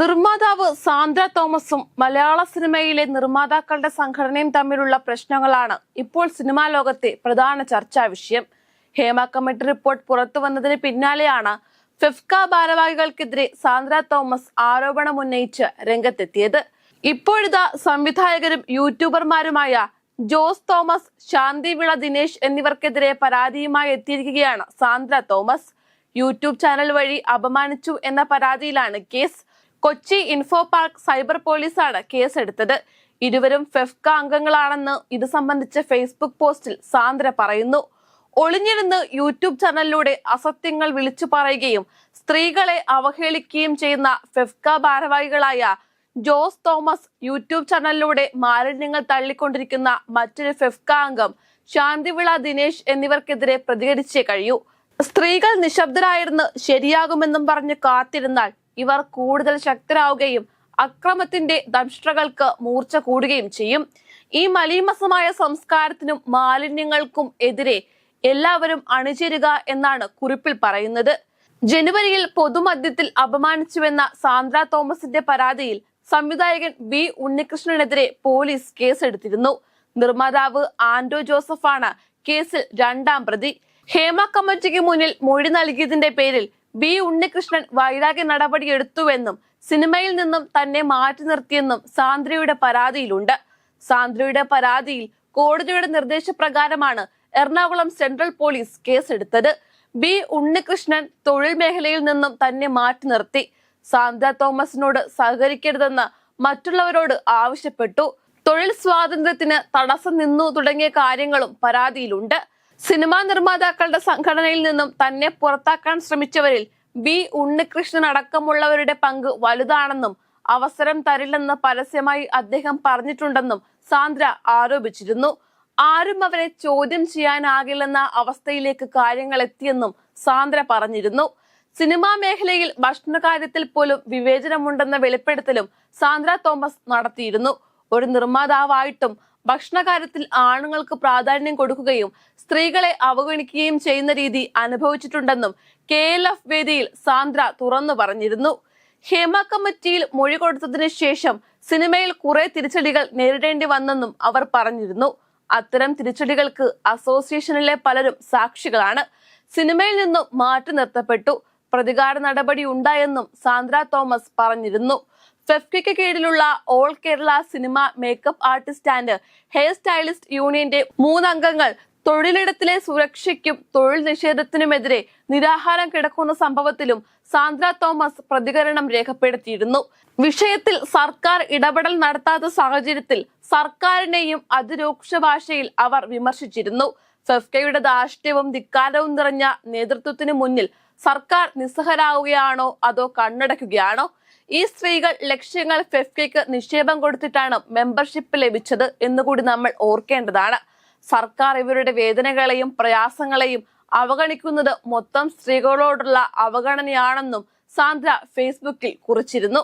നിർമ്മാതാവ് സാന്ദ്ര തോമസും മലയാള സിനിമയിലെ നിർമ്മാതാക്കളുടെ സംഘടനയും തമ്മിലുള്ള പ്രശ്നങ്ങളാണ് ഇപ്പോൾ സിനിമാ ലോകത്തെ പ്രധാന ചർച്ചാ വിഷയം. ഹേമ കമ്മിറ്റി റിപ്പോർട്ട് പുറത്തു വന്നതിന് പിന്നാലെയാണ് ഫിഫ്ക ഭാരവാഹികൾക്കെതിരെ സാന്ദ്ര തോമസ് ആരോപണമുന്നയിച്ച് രംഗത്തെത്തിയത്. ഇപ്പോഴിതാ സംവിധായകരും യൂട്യൂബർമാരുമായ ജോസ് തോമസ് ശാന്തിവിള ദിനേശ് എന്നിവർക്കെതിരെ പരാതിയുമായി എത്തിയിരിക്കുകയാണ് സാന്ദ്ര തോമസ്. യൂട്യൂബ് ചാനൽ വഴി അപമാനിച്ചു എന്ന പരാതിയിലാണ് case. Kochi info park cyber പോലീസാണ് കേസെടുത്തത്. ഇരുവരും ഫെഫ്ക അംഗങ്ങളാണെന്ന് ഇത് സംബന്ധിച്ച് ഫേസ്ബുക്ക് പോസ്റ്റിൽ സാന്ദ്ര പറയുന്നു. ഒളിഞ്ഞിരുന്ന് യൂട്യൂബ് ചാനലിലൂടെ അസത്യങ്ങൾ വിളിച്ചു പറയുകയും സ്ത്രീകളെ അവഹേളിക്കുകയും ചെയ്യുന്ന ഫെഫ്ക ഭാരവാഹികളായ ജോസ് തോമസ് യൂട്യൂബ് ചാനലിലൂടെ മാലിന്യങ്ങൾ തള്ളിക്കൊണ്ടിരിക്കുന്ന മറ്റൊരു ഫെഫ്ക അംഗം ശാന്തിവിള ദിനേശ് എന്നിവർക്കെതിരെ പ്രതികരിച്ചേ കഴിയൂ. സ്ത്രീകൾ നിശബ്ദരായിരുന്ന് ശരിയാകുമെന്നും പറഞ്ഞ് കാത്തിരുന്നാൽ ഇവർ കൂടുതൽ ശക്തരാവുകയും അക്രമത്തിന്റെ ദംഷ്ട്രകൾക്ക് മൂർച്ച കൂടുകയും ചെയ്യും. ഈ മലീമസമായ സംസ്കാരത്തിനും മാലിന്യങ്ങൾക്കും എതിരെ എല്ലാവരും അണിചേരുക എന്നാണ് കുറിപ്പിൽ പറയുന്നത്. ജനുവരിയിൽ പൊതുമദ്യത്തിൽ അപമാനിച്ചുവെന്ന സാന്ദ്ര തോമസിന്റെ പരാതിയിൽ സംവിധായകൻ ബി ഉണ്ണികൃഷ്ണനെതിരെ പോലീസ് കേസെടുത്തിരുന്നു. നിർമ്മാതാവ് ആൻഡോ ജോസഫാണ് കേസിൽ രണ്ടാം പ്രതി. ഹേമ കമ്മിറ്റിക്ക് മുന്നിൽ മൊഴി നൽകിയതിന്റെ പേരിൽ ബി ഉണ്ണികൃഷ്ണൻ വൈരാഗ്യ നടപടിയെടുത്തുവെന്നും സിനിമയിൽ നിന്നും തന്നെ മാറ്റി നിർത്തിയെന്നും സാന്ദ്രയുടെ പരാതിയിലുണ്ട്. സാന്ദ്രയുടെ പരാതിയിൽ കോടതിയുടെ നിർദ്ദേശപ്രകാരമാണ് എറണാകുളം സെൻട്രൽ പോലീസ് കേസെടുത്തത്. ബി ഉണ്ണികൃഷ്ണൻ തൊഴിൽ മേഖലയിൽ നിന്നും തന്നെ മാറ്റി നിർത്തി. സാന്ദ്ര തോമസിനോട് സഹകരിക്കരുതെന്ന് മറ്റുള്ളവരോട് ആവശ്യപ്പെട്ടു. തൊഴിൽ സ്വാതന്ത്ര്യത്തിന് തടസ്സം നിന്നു തുടങ്ങിയ കാര്യങ്ങളും പരാതിയിലുണ്ട്. സിനിമാ നിർമ്മാതാക്കളുടെ സംഘടനയിൽ നിന്നും തന്നെ പുറത്താക്കാൻ ശ്രമിച്ചവരിൽ ബി ഉണ്ണികൃഷ്ണൻ അടക്കമുള്ളവരുടെ പങ്ക് വലുതാണെന്നും അവസരം തരില്ലെന്ന് പരസ്യമായി അദ്ദേഹം പറഞ്ഞിട്ടുണ്ടെന്നും സാന്ദ്ര ആരോപിച്ചിരുന്നു. ആരും അവരെ ചോദ്യം ചെയ്യാനാകില്ലെന്ന അവസ്ഥയിലേക്ക് കാര്യങ്ങൾ എത്തിയെന്നും സാന്ദ്ര പറഞ്ഞിരുന്നു. സിനിമാ മേഖലയിൽ ഭക്ഷണകാര്യത്തിൽ പോലും വിവേചനമുണ്ടെന്ന വെളിപ്പെടുത്തലും സാന്ദ്ര തോമസ് നടത്തിയിരുന്നു. ഒരു നിർമ്മാതാവായിട്ടും ഭക്ഷണകാര്യത്തിൽ ആണുങ്ങൾക്ക് പ്രാധാന്യം കൊടുക്കുകയും സ്ത്രീകളെ അവഗണിക്കുകയും ചെയ്യുന്ന രീതി അനുഭവിച്ചിട്ടുണ്ടെന്നും കെ എൽ എഫ് വേദിയിൽ സാന്ദ്ര തുറന്നു പറഞ്ഞിരുന്നു. ഹേമ കമ്മിറ്റിയിൽ മൊഴി കൊടുത്തതിന് ശേഷം സിനിമയിൽ കുറെ തിരിച്ചടികൾ നേരിടേണ്ടി വന്നെന്നും അവർ പറഞ്ഞിരുന്നു. അത്തരം തിരിച്ചടികൾക്ക് അസോസിയേഷനിലെ പലരും സാക്ഷികളാണ്. സിനിമയിൽ നിന്നും മാറ്റി നിർത്തപ്പെട്ടു. പ്രതികാര നടപടി ഉണ്ടായെന്നും സാന്ദ്ര തോമസ് പറഞ്ഞിരുന്നു. ഫെഫ്കയ്ക്ക് കീഴിലുള്ള all Kerala cinema makeup artist and hair stylist യൂണിയന്റെ മൂന്നംഗങ്ങൾ തൊഴിലിടത്തിലെ സുരക്ഷയ്ക്കും തൊഴിൽ നിഷേധത്തിനുമെതിരെ നിരാഹാരം കിടക്കുന്ന സംഭവത്തിലും സാന്ദ്ര തോമസ് പ്രതികരണം രേഖപ്പെടുത്തിയിരുന്നു. വിഷയത്തിൽ സർക്കാർ ഇടപെടൽ നടത്താത്ത സാഹചര്യത്തിൽ സർക്കാരിനെയും അതിരൂക്ഷ ഭാഷയിൽ അവർ വിമർശിച്ചിരുന്നു. ഫെഫ്കയുടെ ധാർഷ്ട്യവും ധിക്കാരവും നിറഞ്ഞ നേതൃത്വത്തിനു മുന്നിൽ സർക്കാർ നിസ്സഹരാകുകയാണോ അതോ കണ്ണടയ്ക്കുകയാണോ? ഈ സ്ത്രീകൾ ലക്ഷ്യങ്ങൾ ഫെഫ്കയ്ക്ക് നിക്ഷേപം കൊടുത്തിട്ടാണ് മെമ്പർഷിപ്പ് ലഭിച്ചത് എന്നുകൂടി നമ്മൾ ഓർക്കേണ്ടതാണ്. സർക്കാർ ഇവരുടെ വേദനകളെയും പ്രയാസങ്ങളെയും അവഗണിക്കുന്നത് മൊത്തം സ്ത്രീകളോടുള്ള അവഗണനയാണെന്നും സാന്ദ്ര ഫേസ്ബുക്കിൽ കുറിച്ചിരുന്നു.